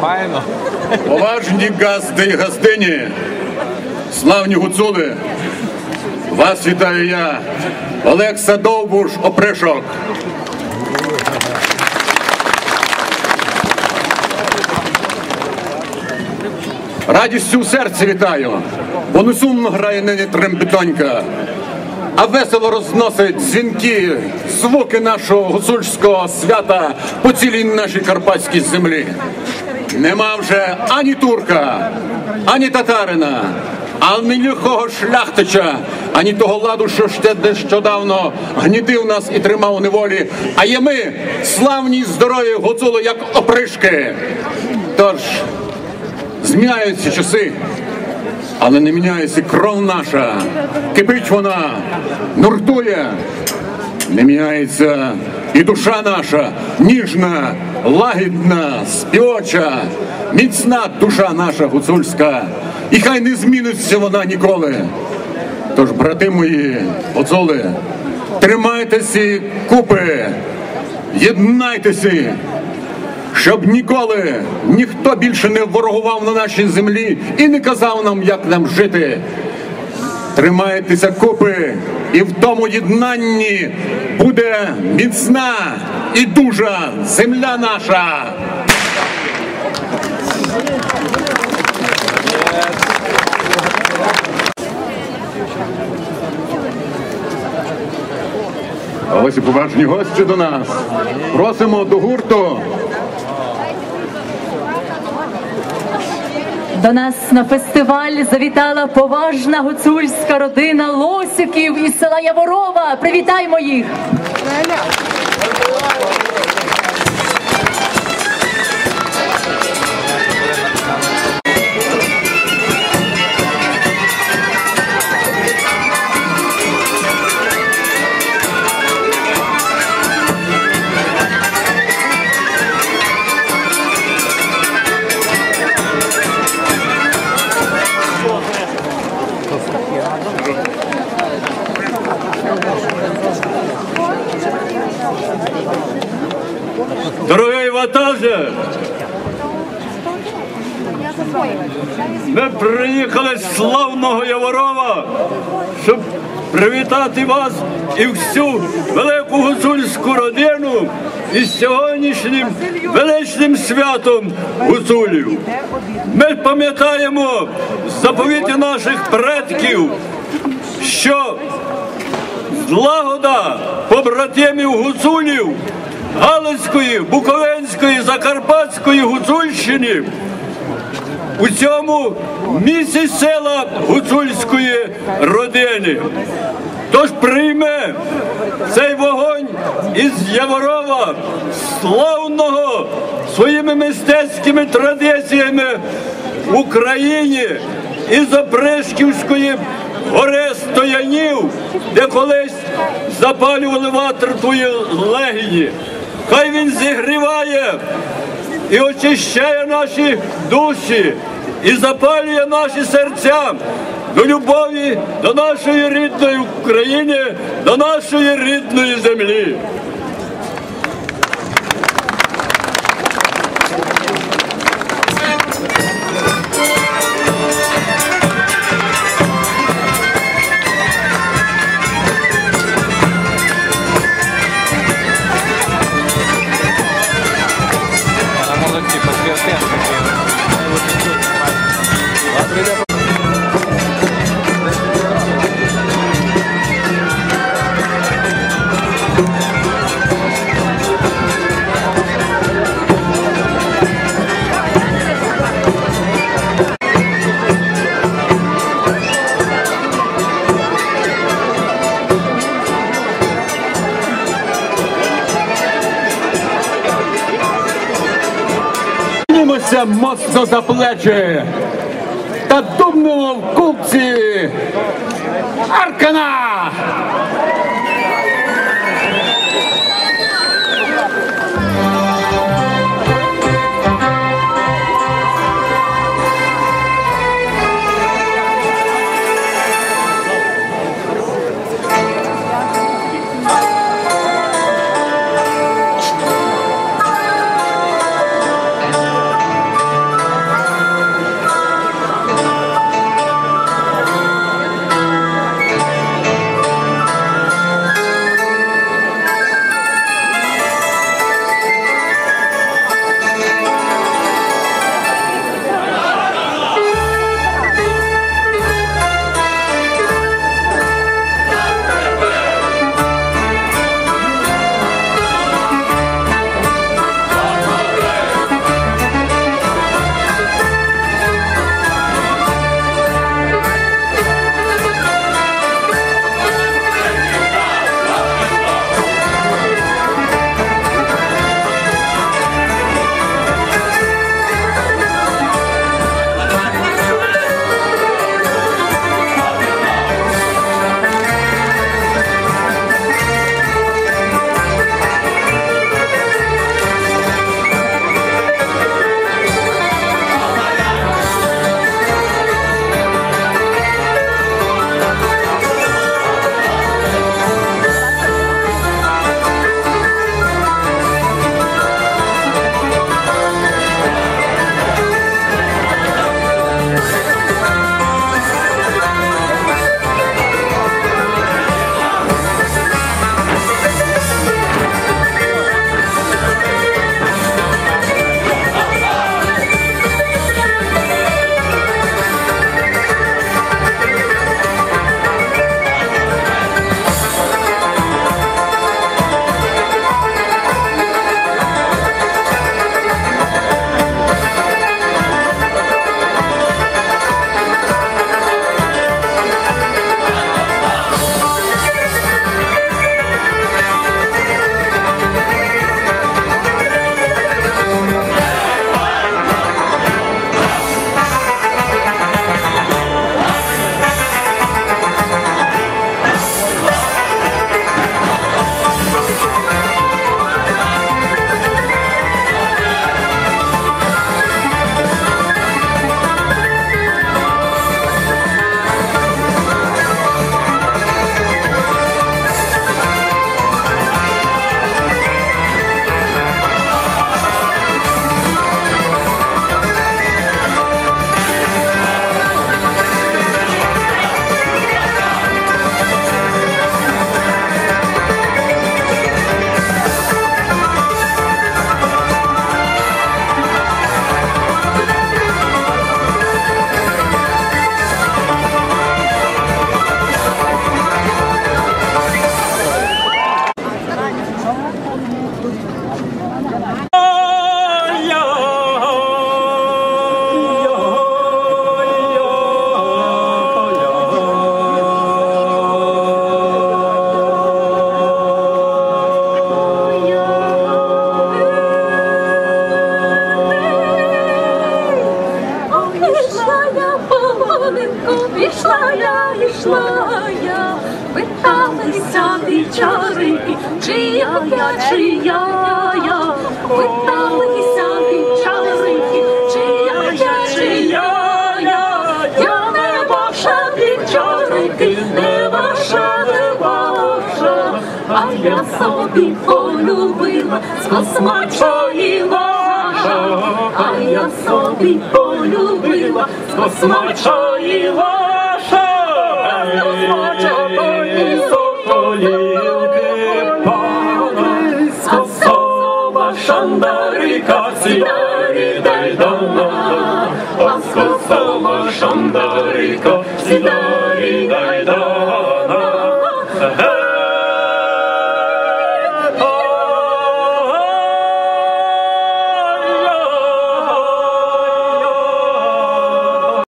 Файно. Поважні газди і газдині, славні гуцули, вас вітаю я, Олекса Довбуш Опришок. Радістю в серці вітаю, бо не сумно грає нині трембітонька, а весело розносить дзвінки, звуки нашого гуцульського свята по цілій нашій карпатській землі. Нема вже ані турка, ані татарина, ані лихого шляхтича, ані того ладу, що ще нещодавно гнітив нас і тримав у неволі. А є ми, славні здорові гуцули, як опришки. Тож зміняються часи, але не міняється кров наша. Кипить вона, нуртує, не міняється і душа наша, ніжна, лагідна, співоча, міцна душа наша гуцульська, і хай не зміниться вона ніколи. Тож, брати мої, оцоли, тримайтеся купи, єднайтеся, щоб ніколи ніхто більше не ворогував на нашій землі і не казав нам, як нам жити. Тримайтеся купи, і в тому єднанні буде міцна і дужа земля наша. Ось і поважні гості до нас. Просимо до гурту. До нас на фестиваль завітала поважна гуцульська родина Лосиків із села Яворова. Привітаймо їх! Дорогий ватаже, ми приїхали з славного Яворова, щоб привітати вас і всю велику гуцульську родину із сьогоднішнім величним святом гуцулів. Ми пам'ятаємо заповіті наших предків, що злагода побратимів гуцулів Галицької, Буковинської, Закарпатської Гуцульщини у цьому місці села гуцульської родини. Тож прийме цей вогонь із Яворова, славного своїми мистецькими традиціями в Україні із Опришківської гори Стоянів, де колись запалювали ватер твої легені. Хай він зігріває і очищає наші душі, і запалює наші серця до любові до нашої рідної України, до нашої рідної землі. Піднімемося моцно за плечі та думнув в купці Аркана! Чия я, чия я, питалися дівчарики, чия я, чия я, я? Не ваша дівчарики, не ваша, не ваша, а я собі полюбила з космачої ваша, а я собі полюбила з космачої ваша, з космачої соколівки шандарика, дай дайдана, а з косова шандарика, сідарі дайдана.